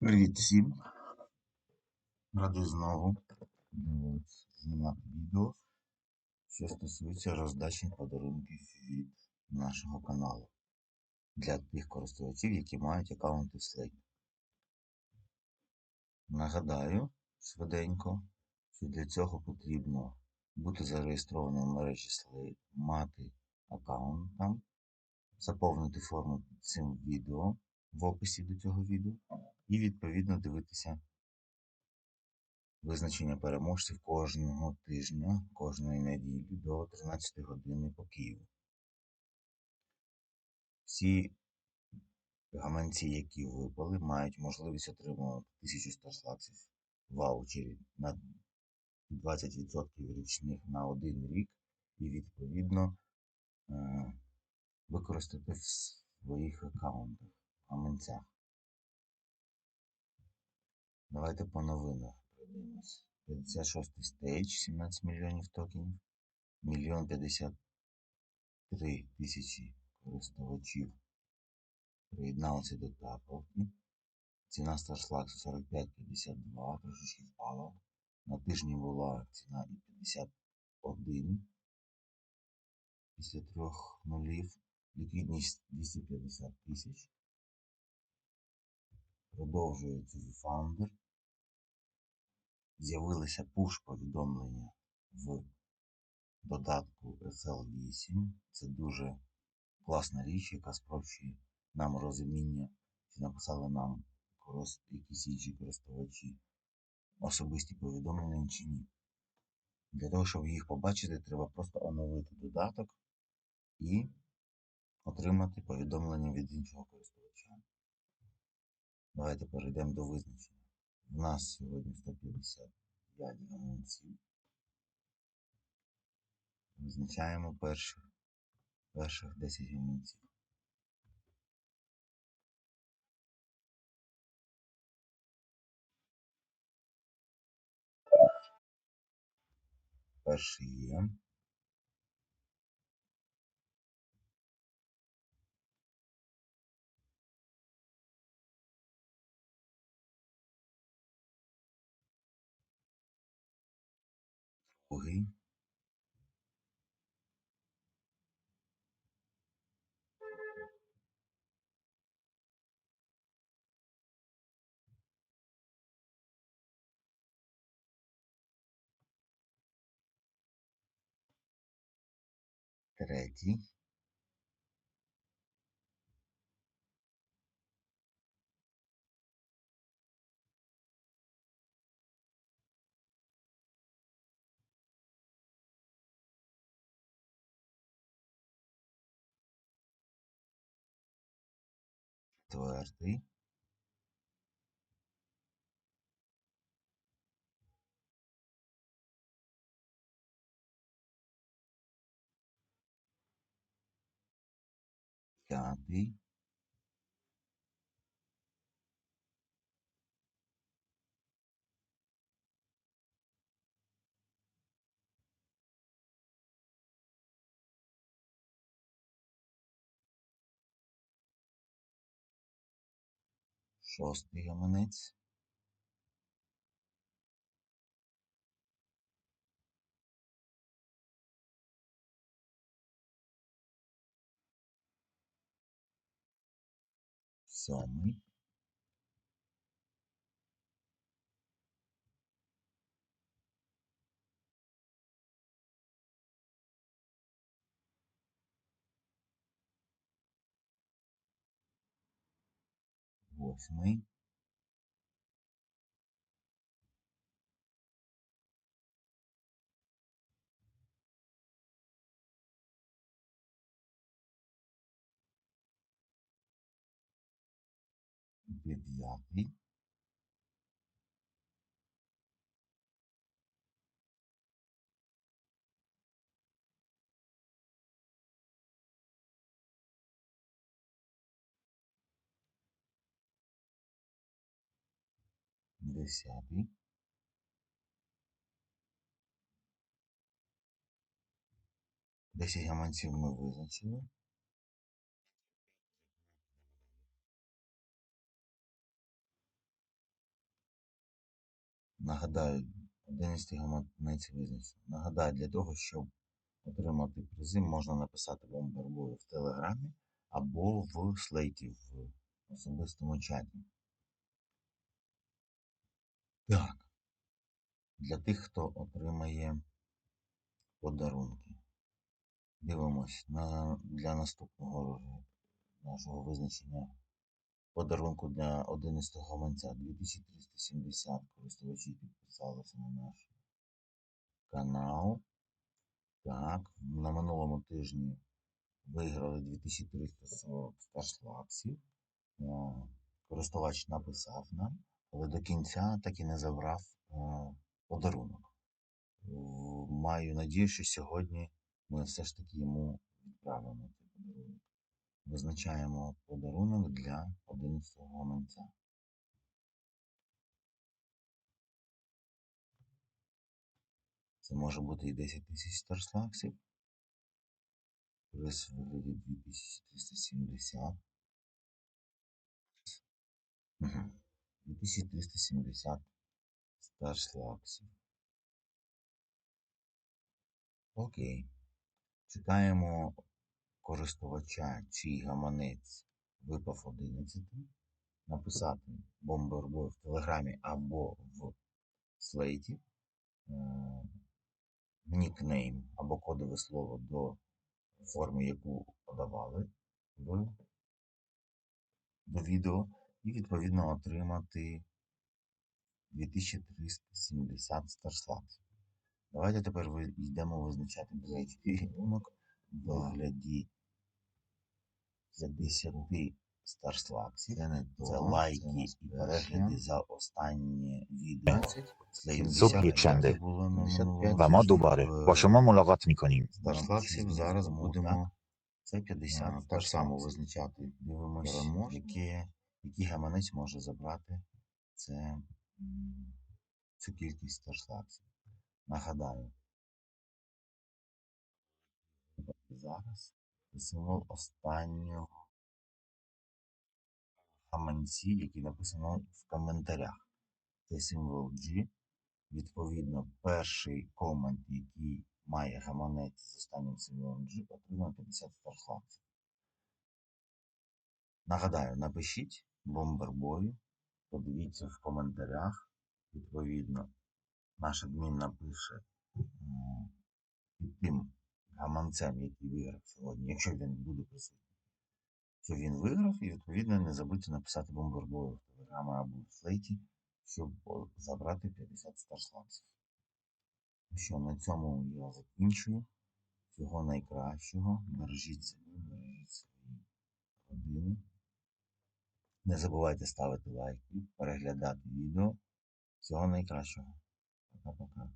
Привіт всім! Радий знову знімати відео, що стосується роздачі подарунків від нашого каналу для тих користувачів, які мають аккаунти в Slate. Нагадаю швиденько, що для цього потрібно бути зареєстрованим в мережі Slate, мати аккаунт там, заповнити форму під цим відео в описі до цього відео і відповідно дивитися визначення переможців кожного тижня, кожної неділі до 13 години по Києву. Всі гаманці, які випали, мають можливість отримувати 1100 Starslaxів ваучерів на 20% річних на один рік і відповідно е, використати в своїх аккаунтах, гаманцях. Давайте по новинах пройдемось. 56 стейдж, 17 мільйонів токенів, мільйон 53 тисячі користувачів приєдналися до тапалки. Ціна Starslax 45,52, трошечки впала. На тижні була ціна і 51 після трьох нулів. Ліквідність 250 тисяч. Продовжується Founder. З'явилися пуш-повідомлення в додатку SL8. Це дуже класна річ, яка спрощує нам розуміння, чи написали нам якісь інші користувачі особисті повідомлення чи ні. Для того, щоб їх побачити, треба просто оновити додаток і отримати повідомлення від іншого користувача. Давайте перейдемо до визначення. У нас сьогодні 155 гаманців. Визначаємо перших, перших 10 гаманців. Перший є. correr thread Четвертий. П'ятий. Шостий гаманець. Сьомий. próximo, hein? Impedir aqui. Десятий. Десять гаманців ми визначили. Нагадаю, 11 гаманець визначено. Нагадаю, для того, щоб отримати призи, можна написати бомбербою в Телеграмі або в слейті в особистому чаті. Так. Для тих, хто отримає подарунки. Дивимось на, для наступного нашого визначення подарунку для 11 гаманця 2370 користувачі підписалися на наш канал. Так, на минулому тижні виграли 2340 старшлаксів. Користувач написав нам, але до кінця так і не забрав е, подарунок. Е, Маю надію, що сьогодні ми все ж таки йому відправимо цей подарунок. Визначаємо подарунок для 11 гаманця. Це може бути і 10 тисяч старслаксів. Приз у вигляді 2370. Угу. 2370 старслаксів. Окей. Чекаємо користувача, чий гаманець випав 11. Написати бомбербой в Телеграмі або в слейті. Е, Нікнейм або кодове слово до форми, яку подавали до відео, і відповідно отримати 2370 старслабів. Давайте тепер йдемо визначати білецький ринок в вигляді 50 старслабців. Це лайки і перегляди за останнє відео. Zupliczendy. Wama dubary. Waszemu lawat nikonim. Старслабців зараз будемо це 50. Так само визначати. Дивимося, які який гаманець може забрати це, цю кількість старшлаксів. Нагадаю. Зараз символ останнього гаманці, який написано в коментарях. Це символ G. Відповідно, перший комент, який має гаманець з останнім символом G, отримає 50 старшлаксів. Нагадаю, напишіть бомбербою, подивіться в коментарях. Відповідно, наш адмін напише під тим гаманцем, який виграв сьогодні, якщо він буде присутній, що він виграв, і відповідно не забудьте написати бомбербою в телеграмі або в слейті, щоб забрати 50 старшлаксів. Ну що, на цьому я закінчую. Всього найкращого. Бережіть себе, бережіть свої родини. Не забувайте ставити лайки, переглядати відео. Всього найкращого. Пока-пока.